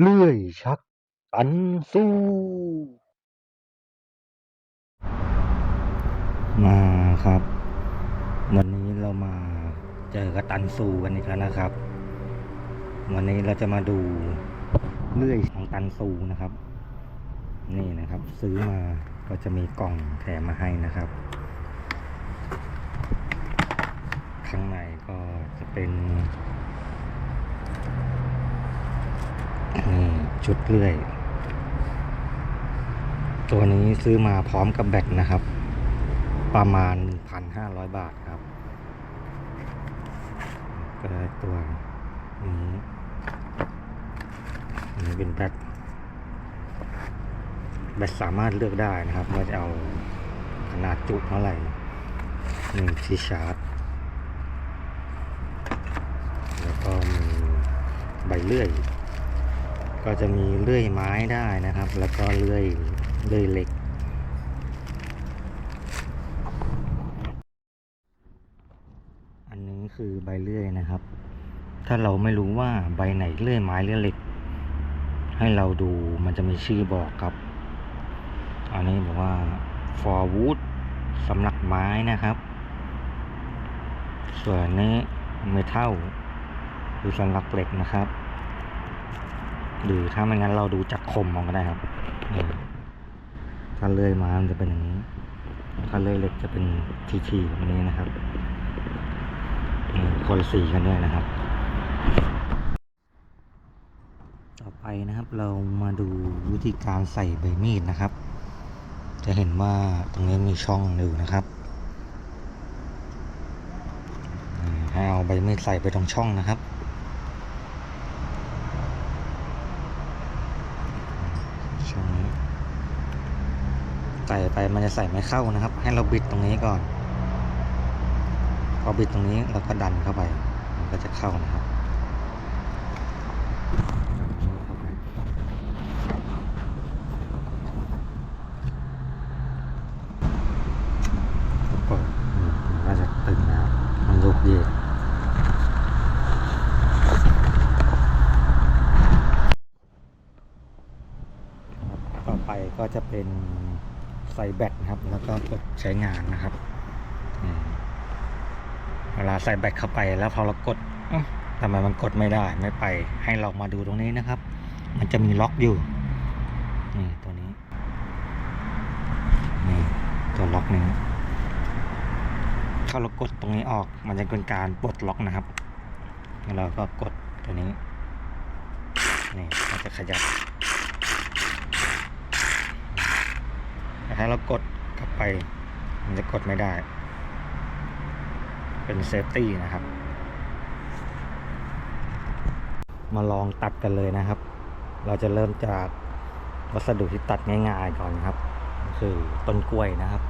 เลื่อยชักตันสู้มาครับ วันนี้เรามาเจอกับตันซูกันอีกแล้วนะครับ วันนี้เราจะมาดูเลื่อยของตันซูนะครับ นี่นะครับ ซื้อมาก็จะมีกล่องแถมมาให้นะครับข้างในก็จะเป็น นี่ชุดเลื่อย ตัวนี้ซื้อมาพร้อมกับแบตนะครับ ประมาณ 1,500 บาทครับก็ได้ตัวนี้อันนี้เป็นแบตแบตสามารถเลือกได้นะครับว่าจะเอาขนาดจุเท่าไหร่นี่งที่ชาร์จ แล้วก็มีใบเลื่อย ก็จะมีเลื่อยไม้ได้นะครับ แล้วก็เลื่อยเลื่อยเหล็ก อันนี้คือใบเลื่อยนะครับ ถ้าเราไม่รู้ว่าใบไหนเลื่อยไม้เลื่อยเหล็ก ให้เราดูมันจะมีชื่อบอกครับ อันนี้บอกว่า for wood สำหรับไม้นะครับ ส่วนนี้ metal คือสำหรับเหล็กนะครับ หรือถ้าไม่งั้นเราดูจากคมมองก็ได้ครับถ้าเลื่อยม้มันจะเป็นอย่างนี้ ถ้าเลื่อยเหล็กจะเป็นทีๆแบบนี้นะครับคนลสีกันด้วยนะครับ ต่อไปนะครับเรามาดูวิธีการใส่ใบมีดนะครับ จะเห็นว่าตรงนี้มีช่องอยู่นะครับให้เอาใบมีดใส่ไปตรงช่องนะครับ ช่องนี้ ใส่ไปมันจะใส่ไม่เข้านะครับ ให้เราบิดตรงนี้ก่อน พอบิดตรงนี้เราก็ดันเข้าไป มันก็จะเข้านะครับเปิดมันก็จะตึงนะมันลุกเยกต่อไปก็จะเป็น ใส่แบตนะครับ แล้วก็กดใช้งานนะครับอืมเวลาใส่แบตเข้าไปแล้วพอเรากดเอ๊ะทำไมมันกดไม่ได้ไม่ไป ให้เรามาดูตรงนี้นะครับ มันจะมีล็อกอยู่นี่ตัวนี้นี่ตัวล็อกนี้ถ้าเรากดตรงนี้ออก มันจะเป็นการปลดล็อกนะครับแล้วเราก็กดตัวนี้นี่มันจะขยับแต่ ถ้าเรากดกลับไป มันจะกดไม่ได้ เป็นเซฟตี้นะครับ มาลองตัดกันเลยนะครับ เราจะเริ่มจากวัสดุที่ตัดง่ายๆก่อนครับ คือต้นกล้วยนะครับ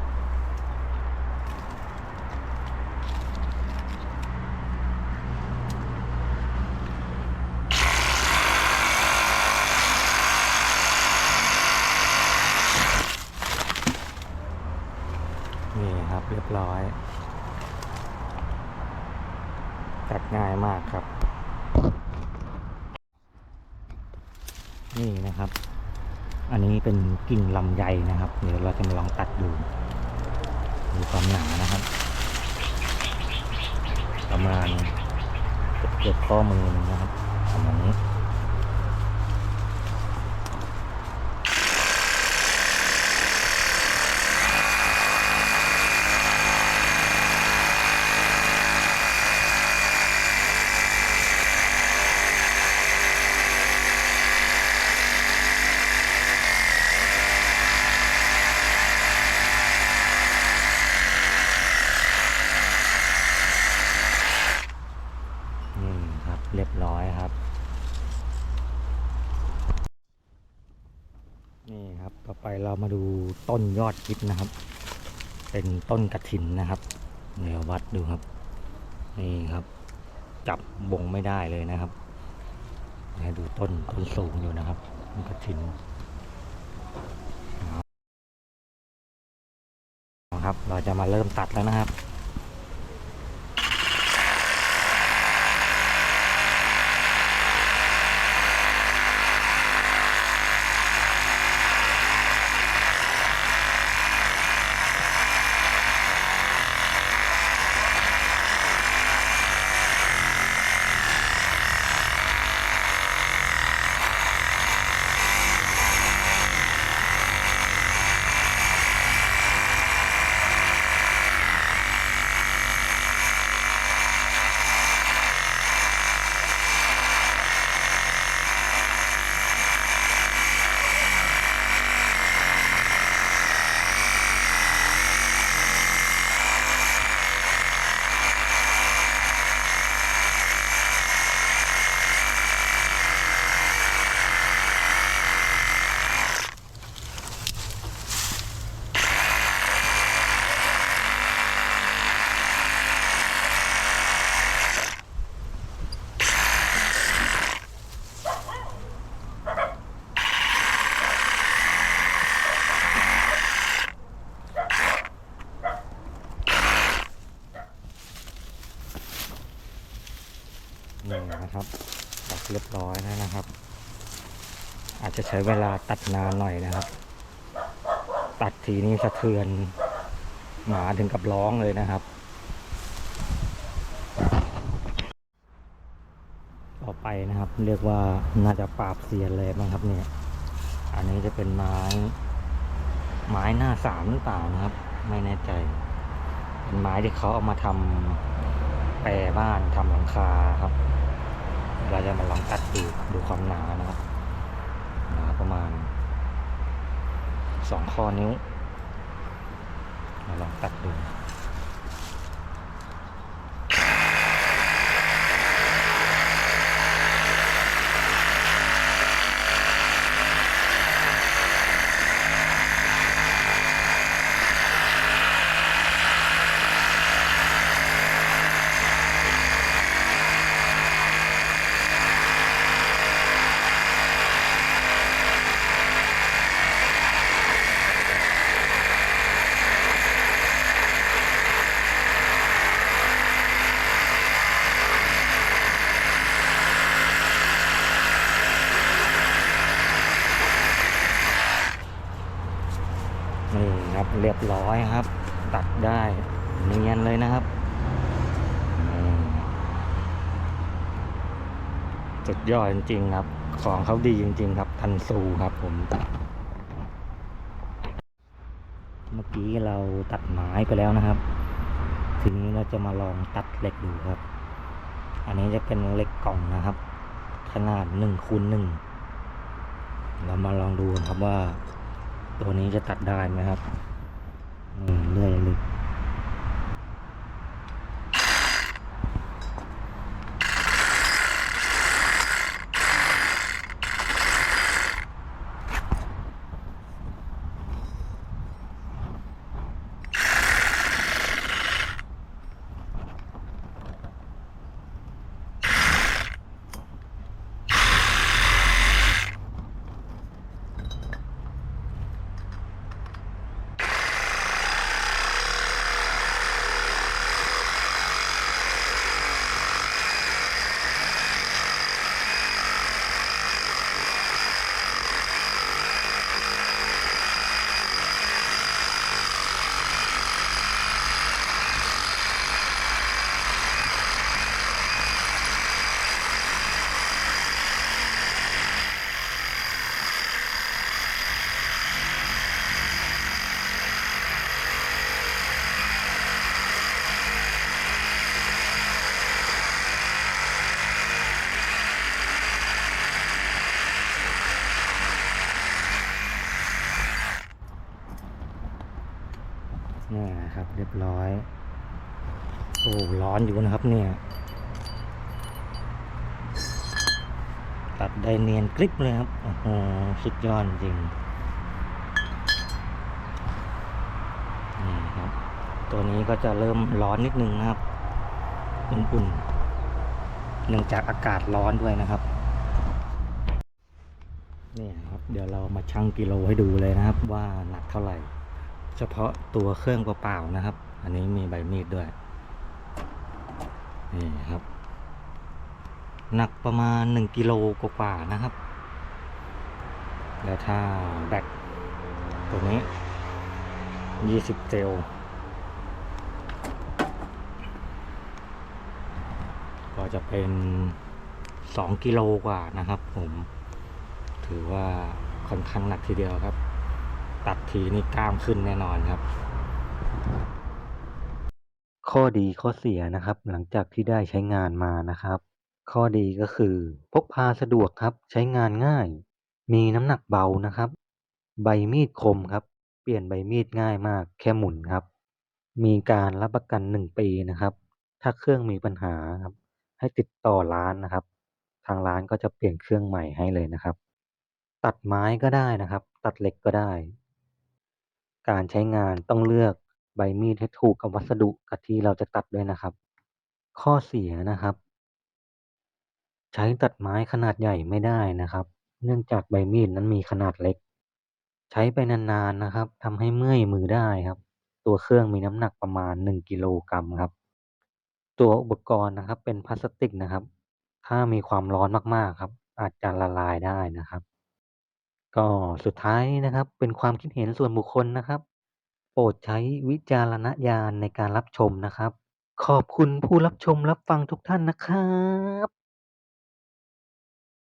นี่ครับเรียบร้อยตัดง่ายมากครับ นี่นะครับ อันนี้เป็นกิ่งลำไยนะครับ เดี๋ยวเราจะมาลองตัดดูดูความหนานะครับ ประมาณเกือบข้อมือนะครับประมาณนี้ครับเรียบร้อยครับ นี่ครับ ต่อไปเรามาดู ต้นยอดคิดนะครับ เป็นต้นกระถินนะครับเดี๋ยววัดดูครับ นี่ครับ จับบ่งไม่ได้เลยนะครับให้ดูต้นต้นสูงอยู่นะครับต้นกระถินครับ เราจะมาเริ่มตัดแล้วนะครับ นะครับตัดเรียบร้อยแล้วนะครับ อาจจะใช้เวลาตัดนานหน่อยนะครับ ตัดทีนี้สะเทือนหมาถึงกับร้องเลยนะครับ ต่อไปนะครับ เรียกว่าน่าจะปราบเซียนเลยมั้งครับเนี่ย อันนี้จะเป็นไม้ไม้หน้าสามหรือเปล่านะครับ ไม่แน่ใจ เป็นไม้ที่เขาเอามาทำแปรบ้านทำหลังคาครับ เราจะมาลองตัดดูดูความหนานะครับ หนาประมาณสองข้อนิ้ว มาลองตัดดู นี่ ครับเรียบร้อยครับ ตัดได้เนียนเลยนะครับสุดยอดจริง ๆ ครับ ของเขาดีจริง ๆ ครับ ทันซูครับผม เมื่อกี้เราตัดไม้ไปแล้วนะครับ ทีนี้เราจะมาลองตัดเหล็กดูครับ อันนี้จะเป็นเหล็กกล่องนะครับ ขนาดหนึ่งคูณหนึ่งเรามาลองดูครับว่า ตัวนี้จะตัดได้ไหมครับ นี่เลื่อย นี่นะครับ เรียบร้อย โอ้ร้อนอยู่นะครับเนี่ย ตัดได้เนียนกริบเลยครับ โอ้โหสุดยอดจริงนี่ครับ ตัวนี้ก็จะเริ่มร้อนนิดนึงนะครับ อุ่นๆเนื่องจากอากาศร้อนด้วยนะครับนี่ครับ เดี๋ยวเรามาชั่งกิโลให้ดูเลยนะครับว่าหนักเท่าไหร่ เฉพาะตัวเครื่องเปล่าๆนะครับ อันนี้มีใบมีดด้วย นี่ครับ หนักประมาณหนึ่งกิโลกว่าๆนะครับ แล้วถ้าแบตตัวนี้ยี่สิบเซลลก็จะเป็นสองกิโลกว่านะครับผม ถือว่าค่อนข้างหนักทีเดียวครับ ตัดทีนี่กล้ามขึ้นแน่นอนครับ ข้อดีข้อเสียนะครับ หลังจากที่ได้ใช้งานมานะครับ ข้อดีก็คือ พกพาสะดวกครับ ใช้งานง่าย มีน้ำหนักเบานะครับ ใบมีดคมครับ เปลี่ยนใบมีดง่ายมาก แค่หมุนครับ มีการรับประกันหนึ่งปีนะครับ ถ้าเครื่องมีปัญหาครับ ให้ติดต่อร้านนะครับ ทางร้านก็จะเปลี่ยนเครื่องใหม่ให้เลยนะครับ ตัดไม้ก็ได้นะครับ ตัดเหล็กก็ได้ การใช้งานต้องเลือกใบมีดให้ถูกกับวัสดุกับที่เราจะตัดด้วยนะครับ ข้อเสียนะครับ ใช้ตัดไม้ขนาดใหญ่ไม่ได้นะครับ เนื่องจากใบมีดนั้นมีขนาดเล็ก ใช้ไปนานๆนะครับทำให้เมื่อยมือได้ครับ ตัวเครื่องมีน้ำหนักประมาณหนึ่งกิโลกรัมครับ ตัวอุปกรณ์นะครับเป็นพลาสติกนะครับ ถ้ามีความร้อนมากๆครับ อาจจะละลายได้นะครับ ก็สุดท้ายนี้นะครับ เป็นความคิดเห็นส่วนบุคคลนะครับ โปรดใช้วิจารณญาณในการรับชมนะครับ ขอบคุณผู้รับชมรับฟังทุกท่านนะครับ